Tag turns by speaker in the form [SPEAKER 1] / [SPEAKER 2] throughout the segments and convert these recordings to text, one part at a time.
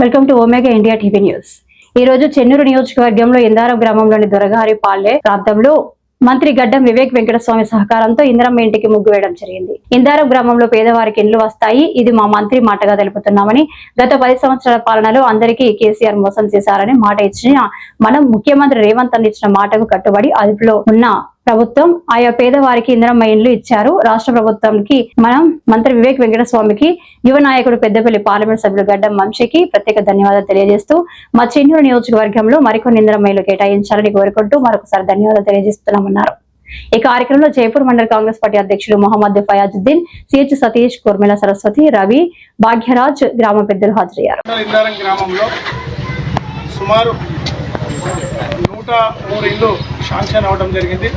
[SPEAKER 1] Welcome to Omega India TV news. ఈ రోజు చెన్నూరు నియోజకవర్గంలో ఇందారం గ్రామంలోని దొరగారి పాలె ప్రాంతంలో మంత్రి గడ్డం వివేక్ వెంకటస్వామి సహకారంతో ఇందిరమ్మ ఇంటికి ముగ్గు వేయడం జరిగింది. ఇందారం గ్రామంలో పేదవారికి ఇండ్లు వస్తాయి ఇది మా మంత్రి మాటగా తెలుపుతున్నామని గత పది సంవత్సరాల పాలనలో అందరికీ కేసీఆర్ మోసం చేశారని మాట ఇచ్చిన మనం ముఖ్యమంత్రి రేవంత్ అన్న ఇచ్చిన మాటకు కట్టుబడి అదుపులో ఉన్న ప్రభుత్వం ఆయా పేదవారికి ఇందిరమ్మ ఇండ్లు ఇచ్చారు. రాష్ట్ర ప్రభుత్వానికి మనం మంత్రి వివేక్ వెంకటస్వామికి యువ నాయకుడు పెద్దపల్లి పార్లమెంట్ సభ్యులు గడ్డం వంశీకి ప్రత్యేక ధన్యవాదాలు తెలియజేస్తూ మా చెన్నూరు నియోజకవర్గంలో మరికొన్ని ఇందిరమ్మ ఇళ్ళు కేటాయించాలని కోరుకుంటూ మరొకసారి ధన్యవాదాలు తెలియజేస్తున్నామన్నారు. ఈ కార్యక్రమంలో జైపూర్ మండల కాంగ్రెస్ పార్టీ అధ్యక్షులు మొహమ్మద్ ఫయాజుద్దీన్ సిహెచ్ సతీష్ కుర్మిల సరస్వతి రవి భాగ్యరాజ్ గ్రామ పెద్దలు హాజరయ్యారు.
[SPEAKER 2] సుమారు నూట మూడు ఇల్లు శాంక్షన్ అవ్వడం జరిగింది.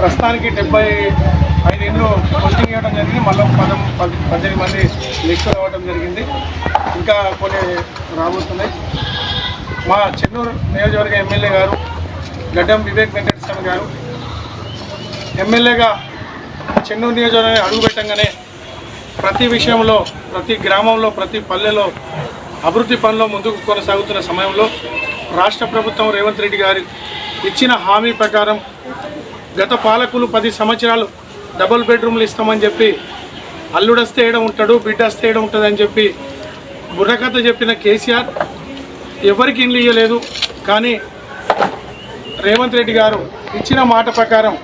[SPEAKER 2] ప్రస్తుతానికి డెబ్బై ఐదు ఇండ్లు పోస్టింగ్ ఇవ్వడం జరిగింది. మళ్ళీ పదం పద్దెనిమిది మంది లిస్టు అవ్వడం జరిగింది. ఇంకా కొన్ని రాబోతున్నాయి. మా చెన్నూరు నియోజకవర్గ ఎమ్మెల్యే గారు గడ్డం వివేక్ వెంకటస్వామి గారు ఎమ్మెల్యేగా చెన్నూరు నియోజకవర్గాన్ని అడుగుపెట్టంగానే ప్రతి విషయంలో ప్రతి గ్రామంలో ప్రతి పల్లెలో అభివృద్ధి పనులు ముందుకు కొనసాగుతున్న సమయంలో రాష్ట్ర ప్రభుత్వం రేవంత్ రెడ్డి గారు ఇచ్చిన హామీ ప్రకారం గత పాలకులు పది సంవత్సరాలు డబుల్ బెడ్రూమ్లు ఇస్తామని చెప్పి అల్లుడస్తే ఏడ ఉంటాడు బిడ్డ వస్తే ఏడ ఉంటుంది అని చెప్పి బుర్రకథ చెప్పిన కేసీఆర్ ఎవరికి ఇండ్లు ఇవ్వలేదు కానీ రేవంత్ రెడ్డి గారు ఇచ్చిన మాట ప్రకారం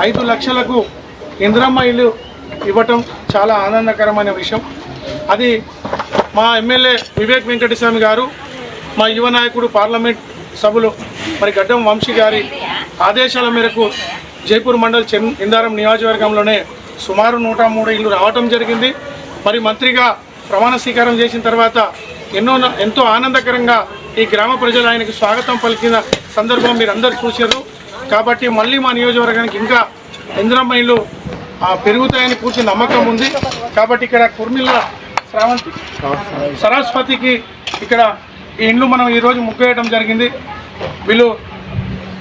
[SPEAKER 2] ఐదు లక్షలకు ఇంద్రమ్మ ఇల్లు ఇవ్వటం చాలా ఆనందకరమైన విషయం. అది మా ఎమ్మెల్యే వివేక్ వెంకటస్వామి గారు మా యువ నాయకుడు పార్లమెంట్ సభలు మరి గడ్డం వంశీ గారి ఆదేశాల మేరకు జైపూర్ మండల్ చెన్ ఇందారం నియోజకవర్గంలోనే సుమారు నూట మూడు ఇల్లు రావటం జరిగింది. మరి మంత్రిగా ప్రమాణ స్వీకారం చేసిన తర్వాత ఎన్నో ఎంతో ఆనందకరంగా ఈ గ్రామ ప్రజలు ఆయనకు స్వాగతం పలికిన సందర్భం మీరు అందరు చూశారు. కాబట్టి మళ్ళీ మా నియోజకవర్గానికి ఇంకా ఇందిరమ్మ పెరుగుతాయని పూర్తి నమ్మకం ఉంది. కాబట్టి ఇక్కడ కుర్మిల్ల శ్రావంతి సరస్వతికి ఇక్కడ ఈ ఇండ్లు మనం ఈరోజు ముగ్గేయడం జరిగింది. వీళ్ళు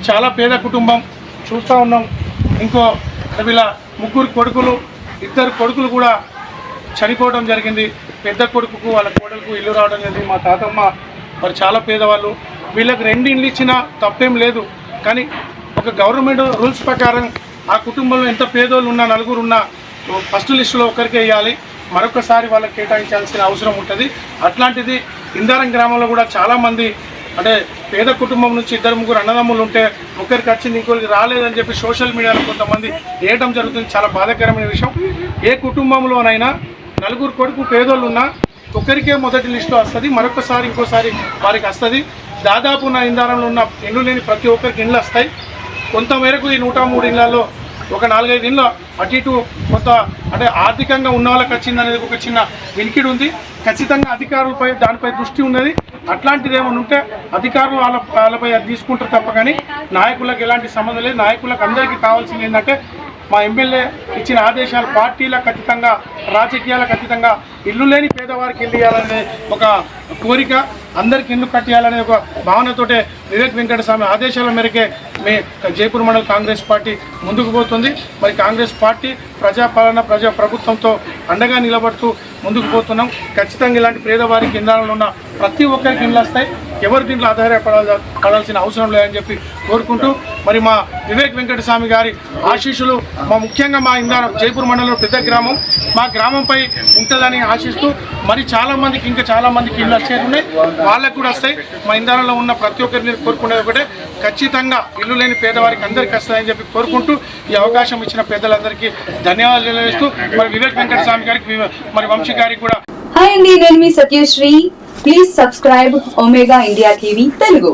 [SPEAKER 2] చాలా పేద కుటుంబం. చూస్తూ ఉన్నాం. ఇంకో వీళ్ళ ముగ్గురు కొడుకులు ఇద్దరు కొడుకులు కూడా చనిపోవడం జరిగింది. పెద్ద కొడుకుకు వాళ్ళ కోడలకు ఇల్లు రావడం జరిగింది. మా తాతమ్మ వారు చాలా పేదవాళ్ళు. వీళ్ళకి రెండు ఇండ్లు ఇచ్చినా తప్పేం లేదు. కానీ ఒక గవర్నమెంట్ రూల్స్ ప్రకారం ఆ కుటుంబంలో ఎంత పేదోళ్ళు ఉన్నా నలుగురు ఉన్నా ఫస్ట్ లిస్టులో ఒకరికే ఇవ్వాలి. మరొకసారి వాళ్ళకి కేటాయించాల్సిన అవసరం ఉంటుంది. అట్లాంటిది ఇందారం గ్రామంలో కూడా చాలామంది అంటే పేద కుటుంబం నుంచి ఇద్దరు ముగ్గురు అన్నదమ్ములు ఉంటే ఒకరికి వచ్చింది ఇంకొకరికి రాలేదని చెప్పి సోషల్ మీడియాలో కొంతమంది వేయటం జరుగుతుంది. చాలా బాధాకరమైన విషయం. ఏ కుటుంబంలోనైనా నలుగురు కొడుకు పేదోళ్ళు ఉన్నా ఒకరికే మొదటి లిస్టు వస్తుంది మరొకసారి ఇంకోసారి వారికి వస్తుంది. దాదాపు నా ఇందారంలో ఉన్న ఇండ్లు లేని ప్రతి ఒక్కరికి ఇండ్లు వస్తాయి. కొంతమేరకు ఈ నూట మూడు ఇళ్ళలో ఒక నాలుగైదు ఇళ్ళు అటు ఇటు కొంత అంటే ఆర్థికంగా ఉన్న వాళ్ళకి వచ్చింది అనేది ఒక చిన్న వినికిడి ఉంది. ఖచ్చితంగా అధికారులపై దానిపై దృష్టి ఉన్నది. అట్లాంటిది ఏమైనా ఉంటే అధికారులు వాళ్ళ వాళ్ళపై తీసుకుంటారు తప్ప కానీ నాయకులకు ఎలాంటి సంబంధం లేదు. నాయకులకు అందరికీ కావాల్సింది ఏంటంటే మా ఎమ్మెల్యే ఇచ్చిన ఆదేశాలు పార్టీలకు ఖచ్చితంగా రాజకీయాలకు ఖచ్చితంగా ఇల్లు లేని పేదవారికి ఇల్లు ఇవ్వాలనే ఒక కోరిక అందరికి ఇల్లు కట్టేయాలనే ఒక భావనతోటే వివేక్ వెంకటస్వామి ఆదేశాల మేరకే మీ జైపూర్ మండల కాంగ్రెస్ పార్టీ ముందుకు పోతుంది. మరి కాంగ్రెస్ పార్టీ ప్రజాపాలన ప్రజా ప్రభుత్వంతో అండగా నిలబడుతూ ముందుకు పోతున్నాం. ఖచ్చితంగా ఇలాంటి పేదవారికి ఇంధనంలో ఉన్న ప్రతి ఒక్కరికి ఇండ్లు వస్తాయి. ఎవరి దీంట్లో ఆధారపడాల పడాల్సిన అవసరం లేదని చెప్పి కోరుకుంటూ మరి మా వివేక్ వెంకటస్వామి గారి ఆశీస్సులు మా ముఖ్యంగా మా ఇందా జైపూర్ మండలంలో పెద్ద గ్రామం. మా గ్రామంపై ఉంటుందని ఆశిస్తూ మరి చాలామందికి ఇంకా చాలామందికి ఇళ్ళు వచ్చేది ఉన్నాయి. వాళ్ళకు కూడా వస్తాయి. మా ఇందాలలో ఉన్న ప్రతి ఒక్కరిని కోరుకునేది ఒకటే. ఖచ్చితంగా ఇల్లు లేని పేదవారికి అందరికీ వస్తాయని చెప్పి కోరుకుంటూ ఈ అవకాశం ఇచ్చిన పెద్దలందరికీ ధన్యవాదాలు తెలియజేస్తూ మరి వివేక్ వెంకటస్వామి గారికి మరి వంశీ గారికి కూడా
[SPEAKER 3] హాయ్ అండి నేను మీ Satyasri. please subscribe Omega India TV Telugu